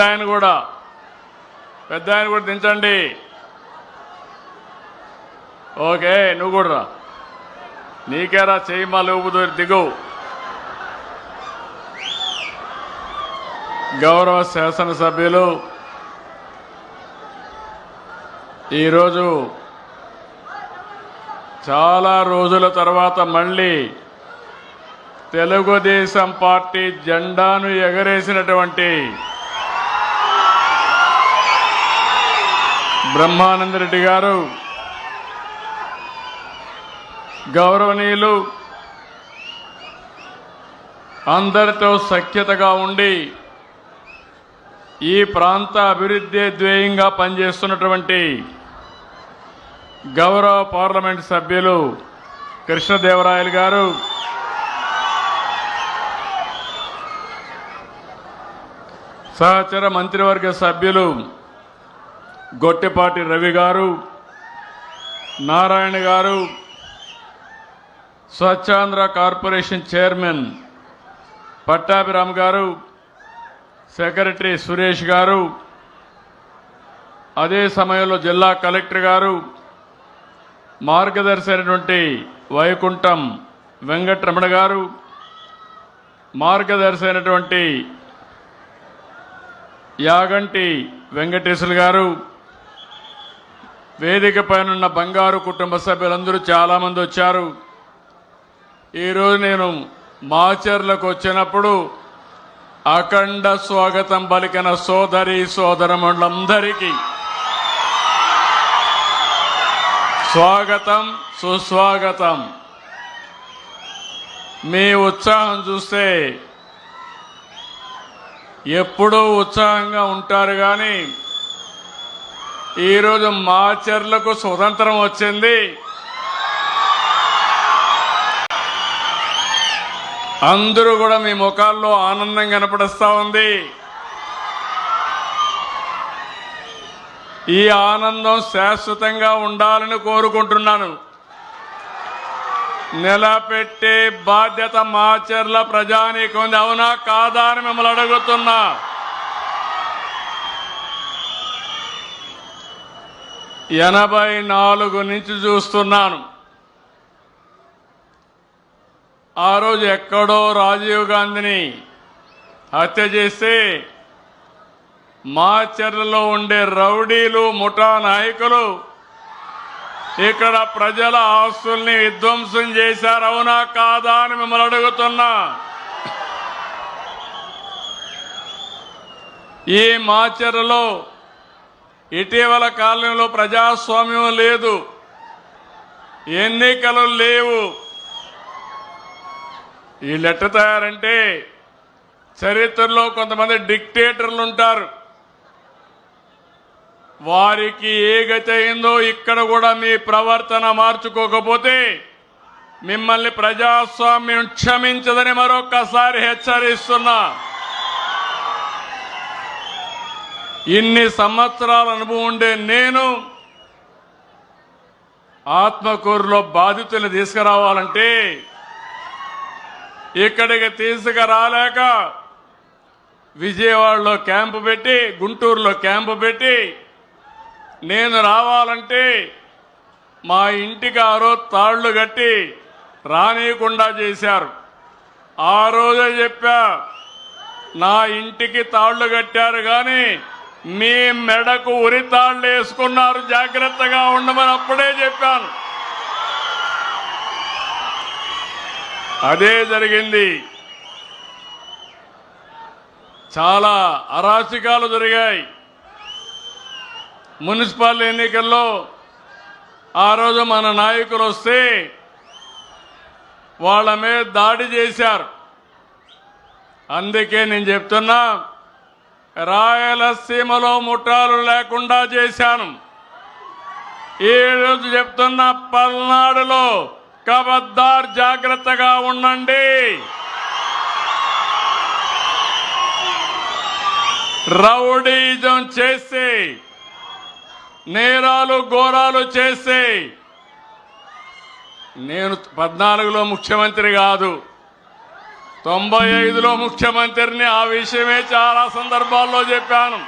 ఆయన కూడా. పెద్ద ఆయన కూడా దించండి. ఓకే నువ్వు కూడా రా. నీకేరా చేయి మా ఊపుదు దిగు గౌరవ శాసనసభ్యులు ఈరోజు చాలా రోజుల తర్వాత మళ్ళీ తెలుగుదేశం పార్టీ జెండాను ఎగరేసినటువంటి బ్రహ్మానందరెడ్డి గారు గౌరవనీయులు అందరితో సఖ్యతగా ఉండి ఈ ప్రాంత అభివృద్ధి ధ్యేయంగా పనిచేస్తున్నటువంటి గౌరవ పార్లమెంట్ సభ్యులు కృష్ణదేవరాయలు గారు సహచర మంత్రివర్గ సభ్యులు గొట్టెపాటి రవి గారు నారాయణ గారు స్వచ్ఛాంధ్ర కార్పొరేషన్ చైర్మన్ పట్టాభిరామ్ గారు సెక్రటరీ సురేష్ గారు అదే సమయంలో జిల్లా కలెక్టర్ గారు మార్గదర్శి అయినటువంటి వైకుంఠం వెంకటరమణ గారు మార్గదర్శి అయినటువంటి యాగంటి వెంకటేశ్వర గారు వేదిక పైనున్న బంగారు కుటుంబ సభ్యులందరూ చాలామంది వచ్చారు. ఈరోజు నేను మాచర్లకు వచ్చినప్పుడు అఖండ స్వాగతం పలికిన సోదరి సోదరములందరికీ స్వాగతం సుస్వాగతం. మీ ఉత్సాహం చూస్తే ఎప్పుడూ ఉత్సాహంగా ఉంటారు కానీ ఈరోజు మాచర్లకు స్వతంత్రం వచ్చింది. అందరూ కూడా మీ ముఖాల్లో ఆనందం కనపడిస్తూ ఉంది. ఈ ఆనందం శాశ్వతంగా ఉండాలని కోరుకుంటున్నాను. నిలబెట్టే బాధ్యత మాచర్ల ప్రజానీకం ఉంది. అవునా? కాదా అని మిమ్మల్ని అడుగుతున్నా. ఎనభై నాలుగు నుంచి చూస్తున్నాను. ఆ రోజు ఎక్కడో రాజీవ్ గాంధీని హత్య చేస్తే మాచర్లలో ఉండే రౌడీలు ముఠా నాయకులు ఇక్కడ ప్రజల ఆస్తుల్ని విధ్వంసం చేశారు. అవునా కాదా అని మిమ్మల్ని అడుగుతున్నా. ఈ మాచర్లలో ఇటీవల కాలంలో ప్రజాస్వామ్యం లేదు. ఎన్నికలు లేవు. ఈ ఎట్ట తయారంటే చరిత్రలో కొంతమంది డిక్టేటర్లు ఉంటారు. వారికి ఏ గతి అయిందో ఇక్కడ కూడా మీ ప్రవర్తన మార్చుకోకపోతే మిమ్మల్ని ప్రజాస్వామ్యం క్షమించదని మరొక్కసారి హెచ్చరిస్తున్నా. ఇన్ని సంవత్సరాల అనుభవం ఉండే నేను ఆత్మకూరులో బాధితుల్ని తీసుకురావాలంటే ఇక్కడికి తీసుకురాలేక విజయవాడలో క్యాంపు పెట్టి గుంటూరులో క్యాంపు పెట్టి నేను రావాలంటే మా ఇంటికి ఆ రోజు తాళ్ళు కట్టి రానియకుండా చేశారు. ఆ రోజే చెప్పా నా ఇంటికి తాళ్ళు కట్టారు కానీ మీ మెడకు ఉరితాళ్ళు వేసుకున్నారు. జాగ్రత్తగా ఉండమని అప్పుడే చెప్పాను. అదే జరిగింది. చాలా అరాచకాలు జరిగాయి. మున్సిపల్ ఎన్నికల్లో ఆ రోజు మన నాయకులు వస్తే వాళ్ళ మీద దాడి చేశారు. అందుకే నేను చెప్తున్నా రాయలసీమలో ముఠాలు లేకుండా చేశాను. ఈ రోజు చెప్తున్న పల్నాడులో కబద్దార్ జాగ్రత్తగా ఉండండి. రౌడీజం చేసి నేరాలు ఘోరాలు చేసి నేను పద్నాలుగులో ముఖ్యమంత్రి కాదు. తొంభై ఐదులో ముఖ్యమంత్రిని ఆ విషయమే చాలా సందర్భాల్లో చెప్పాను.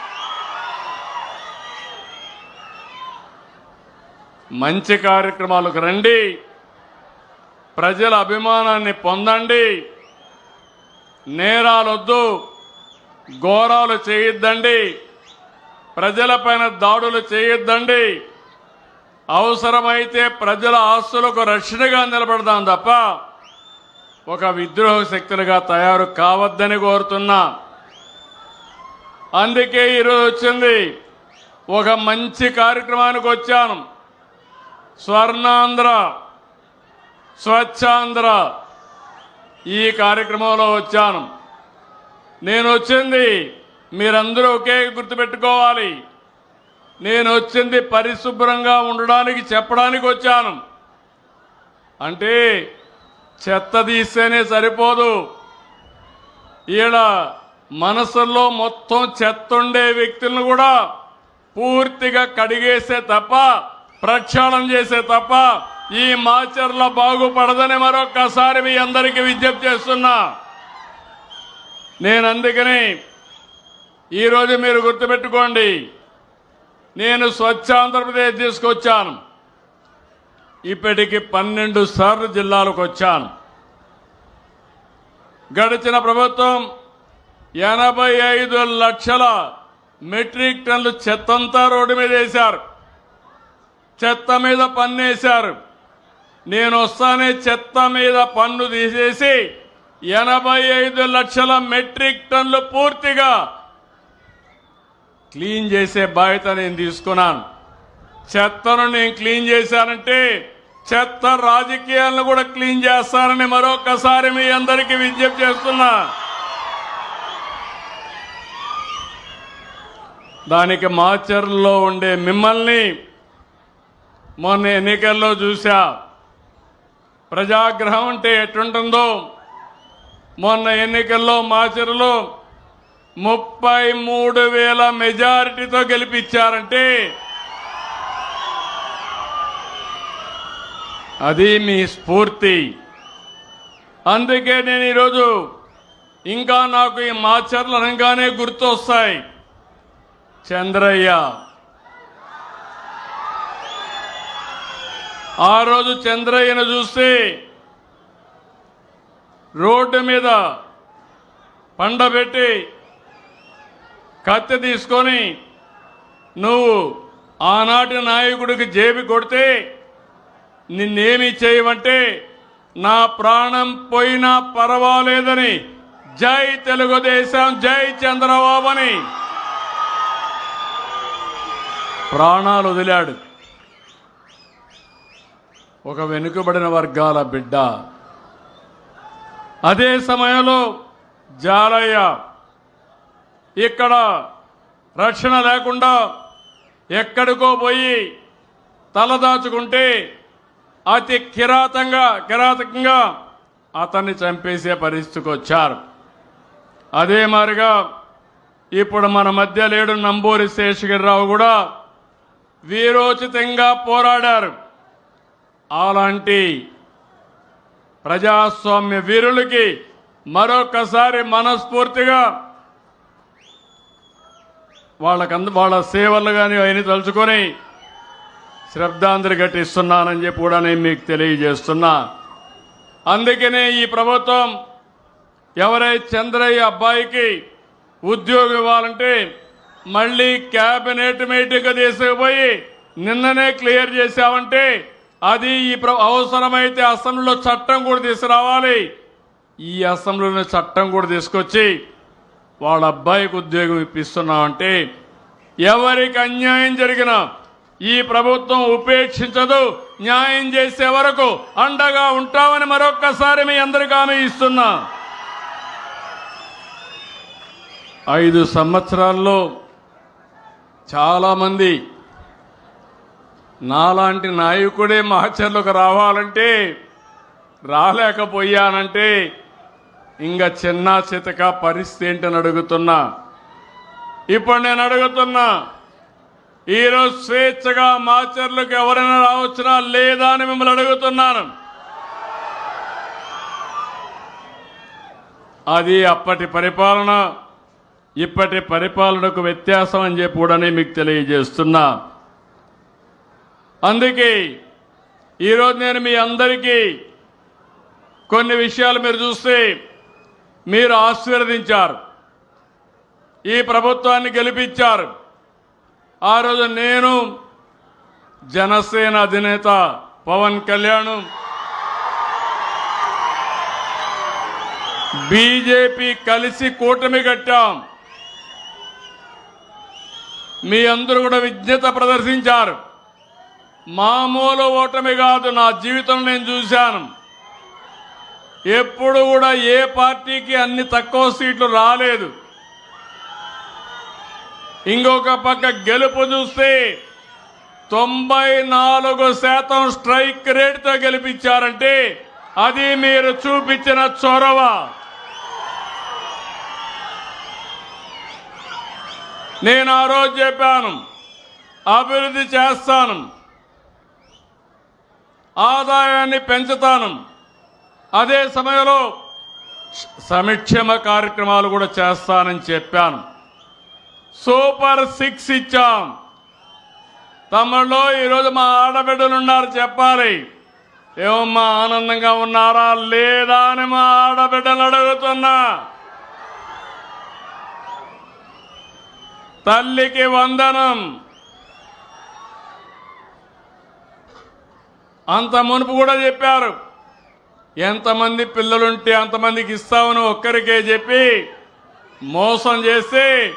మంచి కార్యక్రమాలకు రండి. ప్రజల అభిమానాన్ని పొందండి. నేరాలొద్దు. ఘోరాలు చేయొద్దండి. ప్రజలపైన దాడులు చేయొద్దండి. అవసరమైతే ప్రజల ఆస్తులకు రక్షణగా నిలబడదాం తప్ప ఒక విద్రోహ శక్తులుగా తయారు కావద్దని కోరుతున్నా. అందుకే ఈరోజు వచ్చింది. ఒక మంచి కార్యక్రమానికి వచ్చాను. స్వర్ణాంధ్ర స్వచ్ఛాంధ్ర ఈ కార్యక్రమంలో వచ్చాను. నేను వచ్చింది మీరందరూ ఒకే గుర్తుపెట్టుకోవాలి. నేను వచ్చింది పరిశుభ్రంగా ఉండడానికి చెప్పడానికి వచ్చాను. అంటే చెత్త తీస్తేనే సరిపోదు. ఈడ మనసుల్లో మొత్తం చెత్త ఉండే వ్యక్తులను కూడా పూర్తిగా కడిగేసే తప్ప ప్రక్షాళన చేసే తప్ప ఈ మాచర్ల బాగుపడదని మరొక్కసారి మీ అందరికీ విజ్ఞప్తి చేస్తున్నా. నేను అందుకని ఈరోజు మీరు గుర్తుపెట్టుకోండి నేను స్వచ్ఛ ఆంధ్రప్రదేశ్ తీసుకొచ్చాను. ఇప్పటికి పన్నెండు సార్లు జిల్లాలకు వచ్చాను. గడిచిన ప్రభుత్వం ఎనభై ఐదు లక్షల మెట్రిక్ టన్లు చెత్తంతా రోడ్డు మీద వేశారు. చెత్త మీద పన్ను వేశారు నేను వస్తానే చెత్త మీద పన్ను తీసేసి ఎనభై ఐదు లక్షల మెట్రిక్ టన్లు పూర్తిగా క్లీన్ చేసే బాధ్యత నేను తీసుకున్నాను. చెత్తను నేను క్లీన్ చేశానంటే చెత్త రాజకీయాలను కూడా క్లీన్ చేస్తారని మరొకసారి మీ అందరికీ విజ్ఞప్తి చేస్తున్నా. దానికి మాచర్లో ఉండే మిమ్మల్ని మొన్న ఎన్నికల్లో చూశా ప్రజాగ్రహం అంటే ఎట్టుంటుందో మొన్న ఎన్నికల్లో మాచర్లో ముప్పై మూడు వేల మెజారిటీతో గెలిపించారంటే అది మీ స్ఫూర్తి. అందుకే నేను ఈరోజు ఇంకా నాకు ఈ మాచర్లు అనగానే గుర్తొస్తాయి. చంద్రయ్య. ఆ రోజు చంద్రయ్యను చూస్తే రోడ్డు మీద పండబెట్టి కత్తి తీసుకొని నువ్వు ఆనాటి నాయకుడికి జేబి కొడితే నిన్నేమి చేయమంటే నా ప్రాణం పోయినా పర్వాలేదని జై తెలుగుదేశం జై చంద్రబాబు అని ప్రాణాలు వదిలాడు. ఒక వెనుకబడిన వర్గాల బిడ్డ. అదే సమయంలో జాలయ్య ఇక్కడ రక్షణ లేకుండా ఎక్కడికో పోయి తలదాచుకుంటే అతి కిరాతంగా కిరాతకంగా అతన్ని చంపేసే పరిస్థితికి వచ్చారు. అదే మారిగా ఇప్పుడు మన మధ్య లేడు నంబూరి శేషగిరిరావు కూడా వీరోచితంగా పోరాడారు. అలాంటి ప్రజాస్వామ్య వీరులకి మరొకసారి మనస్ఫూర్తిగా వాళ్ళకంద వాళ్ళ సేవలు కానీ అవన్నీ తలుచుకొని శ్రద్ధాంజలి ఘటిస్తున్నానని చెప్పి కూడా నేను మీకు తెలియజేస్తున్నా. అందుకనే ఈ ప్రభుత్వం ఎవరైతే చంద్రయ్య అబ్బాయికి ఉద్యోగం ఇవ్వాలంటే మళ్ళీ క్యాబినెట్ మీటింగ్ తీసుకుపోయి నిన్ననే క్లియర్ చేశామంటే అది ఈ ప్ర- అవసరమైతే అసెంబ్లీలో చట్టం కూడా తీసుకురావాలి. ఈ అసెంబ్లీలో చట్టం కూడా తీసుకొచ్చి వాళ్ళ అబ్బాయికి ఉద్యోగం ఇప్పిస్తున్నామంటే ఎవరికి అన్యాయం జరిగినా ఈ ప్రభుత్వం ఉపేక్షించదు న్యాయం చేసే వరకు అండగా ఉంటామని మరొక్కసారి మీ అందరికీ హామీ ఇస్తున్నా. ఐదు సంవత్సరాల్లో చాలామంది నాలాంటి నాయకుడే మహచర్లకు రావాలంటే రాలేకపోయానంటే ఇంకా చిన్న చితక పరిస్థితి ఏంటని అడుగుతున్నా. ఇప్పుడు నేను అడుగుతున్నా ఈరోజు స్వేచ్ఛగా మాచర్లకు ఎవరైనా రావచ్చునా లేదా అని మిమ్మల్ని అడుగుతున్నాను. అది అప్పటి పరిపాలన ఇప్పటి పరిపాలనకు వ్యత్యాసం అని చెప్పి కూడా మీకు తెలియజేస్తున్నా. అందుకే ఈరోజు నేను మీ అందరికీ కొన్ని విషయాలు మీరు చూస్తే మీరు ఆశీర్వదించారు. ఈ ప్రభుత్వాన్ని గెలిపించారు. ఆ రోజు నేను జనసేన అధినేత పవన్ కళ్యాణ్ బీజేపీ కలిసి కూటమి కట్టాం. మీ అందరూ కూడా విజ్ఞత ప్రదర్శించారు. మామూలు ఓటమి కాదు నా జీవితం నేను చూశాను. ఎప్పుడు కూడా ఏ పార్టీకి అన్ని తక్కువ సీట్లు రాలేదు. ఇంకొక పక్క గెలుపు చూస్తే తొంభై నాలుగు శాతం స్ట్రైక్ రేట్తో గెలిపించారంటే అది మీరు చూపించిన చొరవ. నేను ఆ రోజు చెప్పాను అభివృద్ధి చేస్తాను ఆదాయాన్ని పెంచుతాను. అదే సమయంలో సంక్షేమ కార్యక్రమాలు కూడా చేస్తానని చెప్పాను. సూపర్ సిక్స్ ఇచ్చాం. తమ్ముళ్ళు ఈరోజు మా ఆడబిడ్డలు ఉన్నారు చెప్పాలి. ఏమమ్మా ఆనందంగా ఉన్నారా? లేదా అని మా ఆడబిడ్డలు అడుగుతున్నా. తల్లికి వందనం. అంత మునుపు కూడా చెప్పారు. ఎంతమంది పిల్లలుంటే అంతమందికి ఇస్తామని ఒక్కరికే చెప్పి మోసం చేసి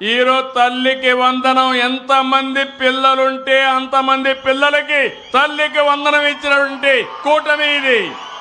ఈరోజు తల్లికి వందనం ఎంతమంది పిల్లలుంటే అంతమంది పిల్లలకి తల్లికి వందనం ఇచ్చినటువంటి కూటమి ఇది.